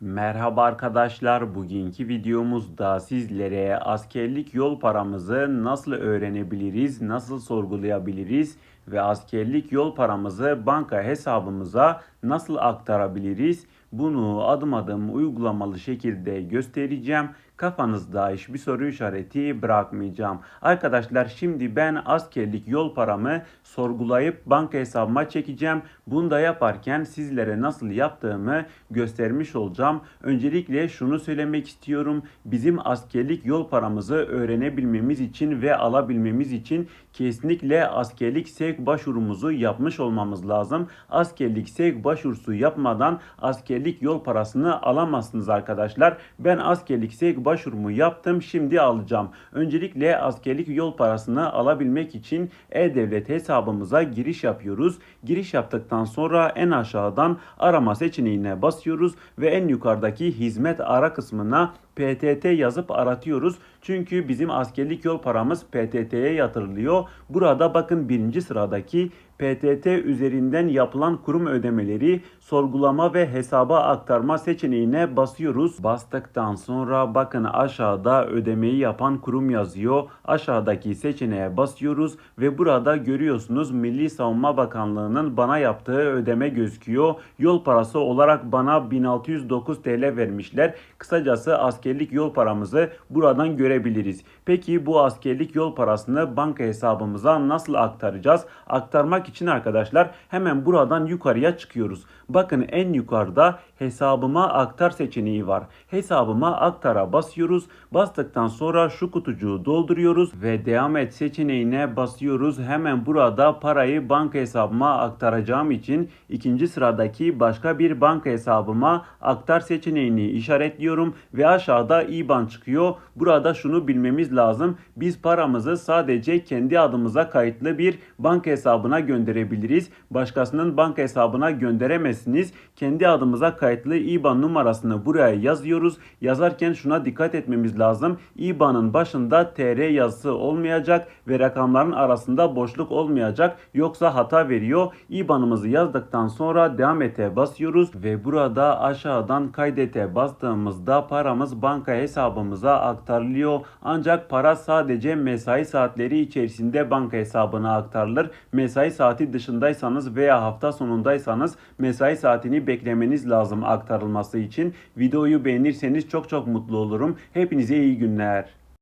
Merhaba arkadaşlar. Bugünkü videomuzda sizlere askerlik yol paramızı nasıl öğrenebiliriz, nasıl sorgulayabiliriz ve askerlik yol paramızı banka hesabımıza nasıl aktarabiliriz? Bunu adım adım uygulamalı şekilde göstereceğim. Kafanızda hiçbir soru işareti bırakmayacağım. Arkadaşlar şimdi ben askerlik yol paramı sorgulayıp banka hesabıma çekeceğim. Bunu da yaparken sizlere nasıl yaptığımı göstermiş olacağım. Öncelikle şunu söylemek istiyorum. Bizim askerlik yol paramızı öğrenebilmemiz için ve alabilmemiz için kesinlikle askerlik sevk başvurumuzu yapmış olmamız lazım. Askerlik sevk başvurusu yapmadan askerlik yol parasını alamazsınız arkadaşlar. Ben askerlik sevk başvurumu yaptım. Şimdi alacağım. Öncelikle askerlik yol parasını alabilmek için e-devlet hesabımıza giriş yapıyoruz. Giriş yaptıktan sonra en aşağıdan arama seçeneğine basıyoruz ve en yukarıdaki hizmet ara kısmına PTT yazıp aratıyoruz. Çünkü bizim askerlik yol paramız PTT'ye yatırılıyor. Burada bakın birinci sıradaki PTT üzerinden yapılan kurum ödemeleri sorgulama ve hesaba aktarma seçeneğine basıyoruz. Bastıktan sonra bakın aşağıda ödemeyi yapan kurum yazıyor. Aşağıdaki seçeneğe basıyoruz ve burada görüyorsunuz Milli Savunma Bakanlığı'nın bana yaptığı ödeme gözüküyor. Yol parası olarak bana 1609 TL vermişler. Kısacası askerlik yol paramızı buradan görebiliriz. Peki bu askerlik yol parasını banka hesabımıza nasıl aktaracağız? Aktarmak için arkadaşlar hemen buradan yukarıya çıkıyoruz. Bakın en yukarıda hesabıma aktar seçeneği var. Hesabıma aktara basıyoruz. Bastıktan sonra şu kutucuğu dolduruyoruz ve devam et seçeneğine basıyoruz. Hemen burada parayı banka hesabıma aktaracağım için ikinci sıradaki başka bir banka hesabıma aktar seçeneğini işaretliyorum ve aşağıda IBAN çıkıyor. Burada şunu bilmemiz lazım. Biz paramızı sadece kendi adımıza kayıtlı bir banka hesabına gönderebiliriz. Başkasının banka hesabına gönderemezsiniz. Kendi adımıza kayıtlı IBAN numarasını buraya yazıyoruz. Yazarken şuna dikkat etmemiz lazım. IBAN'ın başında TR yazısı olmayacak ve rakamların arasında boşluk olmayacak. Yoksa hata veriyor. IBAN'ımızı yazdıktan sonra devam ete basıyoruz ve burada aşağıdan kaydete bastığımızda paramız banka hesabımıza aktarılıyor. Ancak para sadece mesai saatleri içerisinde banka hesabına aktarılır. Mesai saati dışındaysanız veya hafta sonundaysanız mesai saatini beklemeniz lazım aktarılması için. Videoyu beğenirseniz çok çok mutlu olurum. Hepinize iyi günler.